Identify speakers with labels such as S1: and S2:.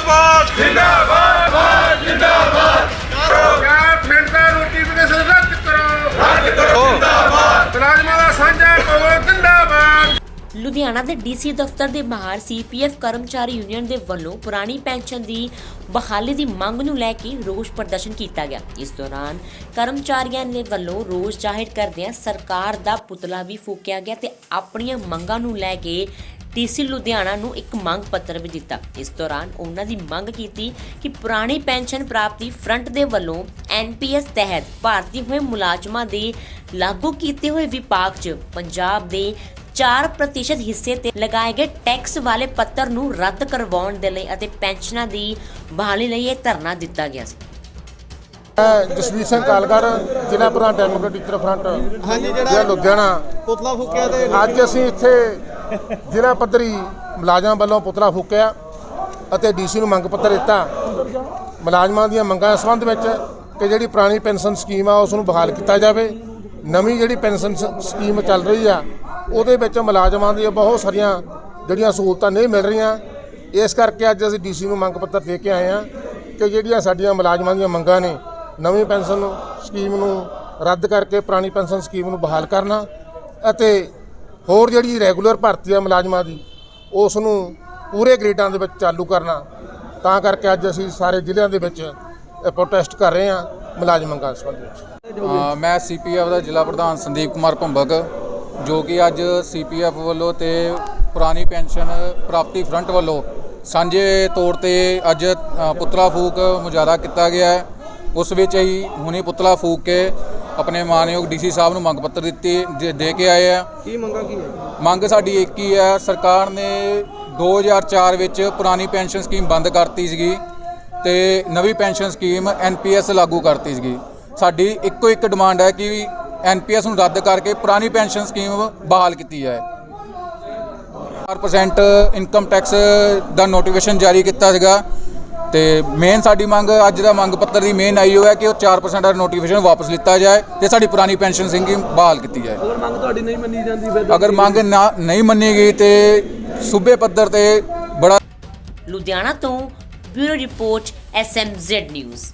S1: ਜਿੰਦਾਬਾਦ। ਜਿੰਦਾਬਾਦ ਜਿੰਦਾਬਾਦ। ਕਿਆ ਫਿਰਦਾ ਰੋਟੀ ਬਿਜ਼ਨਸ ਰੱਦ ਕਰੋ। ਰੱਦ ਕਰੋ ਜਿੰਦਾਬਾਦ। ਮੁਲਾਜ਼ਮਾਂ ਦਾ ਸਾਂਝਾ ਕਹੋ ਜਿੰਦਾਬਾਦ।
S2: ਲੁਧਿਆਣਾ ਦੇ ਡੀਸੀ ਦਫ਼ਤਰ ਦੇ ਬਾਹਰ ਸੀਪੀਐਫ ਕਰਮਚਾਰੀ ਯੂਨੀਅਨ ਦੇ ਵੱਲੋਂ ਪੁਰਾਣੀ ਪੈਨਸ਼ਨ ਦੀ ਬਹਾਲੀ ਦੀ ਮੰਗ ਨੂੰ ਲੈ ਕੇ ਰੋਸ ਪ੍ਰਦਰਸ਼ਨ ਕੀਤਾ ਗਿਆ। ਇਸ ਦੌਰਾਨ ਕਰਮਚਾਰੀਆਂ ਦੇ ਵੱਲੋਂ ਰੋਸ ਜ਼ਾਹਿਰ ਕਰਦਿਆਂ ਸਰਕਾਰ ਦਾ ਪੁਤਲਾ ਵੀ ਫੂਕਿਆ ਗਿਆ ਤੇ ਆਪਣੀਆਂ ਮੰਗਾਂ ਨੂੰ ਲੈ ਕੇ ਡੀਸੀ ਲੁਧਿਆਣਾ ਨੂੰ ਇੱਕ ਮੰਗ ਪੱਤਰ ਵੀ ਦਿੱਤਾ। ਇਸ ਦੌਰਾਨ ਉਹਨਾਂ ਦੀ ਮੰਗ ਕੀਤੀ ਕਿ ਪੁਰਾਣੀ ਪੈਨਸ਼ਨ ਪ੍ਰਾਪਤੀ ਫਰੰਟ ਦੇ ਵੱਲੋਂ ਐਨਪੀਐਸ ਤਹਿਤ ਭਾਰਤੀ ਹੋਏ ਮੁਲਾਜ਼ਮਾਂ ਦੇ ਲਾਗੂ ਕੀਤੇ ਹੋਏ ਵਿਭਾਗ 'ਚ ਪੰਜਾਬ ਦੇ 4% ਹਿੱਸੇ ਤੇ ਲਗਾਏ ਗਏ ਟੈਕਸ ਵਾਲੇ ਪੱਤਰ ਨੂੰ ਰੱਦ ਕਰਵਾਉਣ ਦੇ ਲਈ ਅਤੇ ਪੈਨਸ਼ਨਾਂ ਦੀ ਬਹਾਲੀ ਲਈ ਇਹ ਧਰਨਾ ਦਿੱਤਾ ਗਿਆ ਸੀ।
S3: ਮੈਂ ਜਸਵੀਰ ਸਿੰਘ ਕਾਲਗੜ ਜ਼ਿਲ੍ਹਾ ਪ੍ਰਧਾਨ ਡੈਮੋਕ੍ਰੈਟਿਕ ਫਰੰਟ
S4: ਹਾਂਜੀ ਜਿਹੜਾ
S3: ਲੁਧਿਆਣਾ।
S4: ਪੁਤਲਾ ਫੂਕਿਆ ਤੇ
S3: ਅੱਜ ਅਸੀਂ ਇੱਥੇ ਜ਼ਿਲ੍ਹਾ ਪੱਧਰੀ ਮੁਲਾਜ਼ਮਾਂ ਵੱਲੋਂ ਪੁਤਲਾ ਫੂਕਿਆ ਅਤੇ ਡੀਸੀ ਨੂੰ ਮੰਗ ਪੱਤਰ ਦਿੱਤਾ। ਮੁਲਾਜ਼ਮਾਂ ਦੀਆਂ ਮੰਗਾਂ ਦੇ ਸੰਬੰਧ ਵਿੱਚ ਕਿ ਜਿਹੜੀ ਪੁਰਾਣੀ ਪੈਨਸ਼ਨ ਸਕੀਮ ਆ, ਉਸ ਨੂੰ ਬਹਾਲ ਕੀਤਾ ਜਾਵੇ। ਨਵੀਂ ਜਿਹੜੀ ਪੈਨਸ਼ਨ ਸਕੀਮ ਚੱਲ ਰਹੀ ਆ, ਉਹਦੇ ਵਿੱਚ ਮੁਲਾਜ਼ਮਾਂ ਦੀਆਂ ਬਹੁਤ ਸਾਰੀਆਂ ਜਿਹੜੀਆਂ ਸਹੂਲਤਾਂ ਨਹੀਂ ਮਿਲ ਰਹੀਆਂ। ਇਸ ਕਰਕੇ ਅੱਜ ਅਸੀਂ ਡੀਸੀ ਨੂੰ ਮੰਗ ਪੱਤਰ ਦੇ ਕੇ ਆਏ ਆ ਕਿ ਜਿਹੜੀਆਂ ਸਾਡੀਆਂ ਮੁਲਾਜ਼ਮਾਂ ਦੀਆਂ ਮੰਗਾਂ ਨੇ, ਨਵੀਂ ਪੈਨਸ਼ਨ ਸਕੀਮ ਨੂੰ ਰੱਦ ਕਰਕੇ ਪੁਰਾਣੀ ਪੈਨਸ਼ਨ ਸਕੀਮ ਨੂੰ ਬਹਾਲ ਕਰਨਾ ਅਤੇ ਹੋਰ ਜਿਹੜੀ ਰੈਗੂਲਰ ਭਰਤੀ ਆ ਮੁਲਾਜ਼ਮਾਂ ਦੀ ਉਸ ਨੂੰ ਪੂਰੇ ਗ੍ਰੇਡਾਂ ਦੇ ਵਿੱਚ ਚਾਲੂ ਕਰਨਾ। ਤਾਂ ਕਰਕੇ ਅੱਜ ਅਸੀਂ ਸਾਰੇ ਜ਼ਿਲ੍ਹਿਆਂ ਦੇ ਵਿੱਚ ਪ੍ਰੋਟੈਸਟ ਕਰ ਰਹੇ ਹਾਂ ਮੁਲਾਜ਼ਮ ਮੰਗਾਂ ਸੰਬੰਧ ਵਿੱਚ।
S5: ਅ, ਮੈਂ ਸੀਪੀਐਫ ਦਾ ਜ਼ਿਲ੍ਹਾ ਪ੍ਰਧਾਨ ਸੰਦੀਪ ਕੁਮਾਰ ਭੰਬਕ ਜੋ ਕਿ ਅੱਜ ਸੀਪੀਐਫ ਵੱਲੋਂ ਤੇ ਪੁਰਾਣੀ ਪੈਨਸ਼ਨ ਪ੍ਰਾਪਤੀ ਫਰੰਟ ਵੱਲੋਂ ਸਾਂਝੇ ਤੌਰ ਤੇ ਅੱਜ ਪੁਤਲਾ ਫੂਕ ਮੁਜ਼ਾਹਰਾ ਕੀਤਾ ਗਿਆ ਹੈ। ਉਸ ਵਿੱਚ ਹੀ ਹੁਣੇ ਪੁਤਲਾ ਫੂਕ ਕੇ ਆਪਣੇ ਮਾਨਯੋਗ ਡੀਸੀ ਸਾਹਿਬ ਨੂੰ ਮੰਗ ਪੱਤਰ ਦਿੱਤੀ ਦੇ- ਦੇ ਕੇ ਆਏ ਆ।
S4: ਕੀ ਮੰਗਾ ਕੀ ਹੈ
S5: ਮੰਗ ਸਾਡੀ ਇੱਕ ਹੀ ਹੈ ਸਰਕਾਰ ਨੇ 2004 ਵਿੱਚ ਪੁਰਾਣੀ ਪੈਨਸ਼ਨ ਸਕੀਮ ਬੰਦ ਕਰਤੀ ਸੀਗੀ ਤੇ ਨਵੀਂ ਪੈਨਸ਼ਨ ਸਕੀਮ ਐਨਪੀਐਸ ਲਾਗੂ ਕਰਤੀ ਸੀਗੀ। ਸਾਡੀ ਇੱਕੋ ਇੱਕ ਡਿਮਾਂਡ ਹੈ ਕਿ ਐਨਪੀਐਸ ਨੂੰ ਰੱਦ ਕਰਕੇ ਪੁਰਾਣੀ ਪੈਨਸ਼ਨ ਸਕੀਮ ਬਹਾਲ ਕੀਤੀ ਜਾਏ। 4% ਇਨਕਮ ਟੈਕਸ ਦਾ ਨੋਟੀਫਿਕੇਸ਼ਨ ਜਾਰੀ ਕੀਤਾ ਸੀਗਾ। ਤੇ ਮੇਨ ਸਾਡੀ ਮੰਗ ਅੱਜ ਦਾ ਮੰਗ ਪੱਤਰ ਦੀ ਮੇਨ ਆਈ ਹੋ ਹੈ ਕਿ ਉਹ 4% ਦਾ ਨੋਟੀਫਿਕੇਸ਼ਨ ਵਾਪਸ ਲਿੱਤਾ ਜਾਏ ਤੇ ਸਾਡੀ ਪੁਰਾਣੀ ਪੈਨਸ਼ਨ ਸਕੀਮ ਬਹਾਲ ਕੀਤੀ ਜਾਏ।
S4: ਅਗਰ ਮੰਗ ਤੁਹਾਡੀ ਨਹੀਂ ਮੰਨੀ ਜਾਂਦੀ ਫਿਰ
S5: ਅਗਰ ਮੰਗ ਨਾ ਨਹੀਂ ਮੰਨੀ ਗਈ ਤੇ ਸੂਬੇ ਪੱਧਰ ਤੇ ਬੜਾ
S2: ਲੁਧਿਆਣਾ ਤੋਂ ਬਿਊਰੋ ਰਿਪੋਰਟ ਐਸਐਮਜ਼ੈਡ ਨਿਊਜ਼।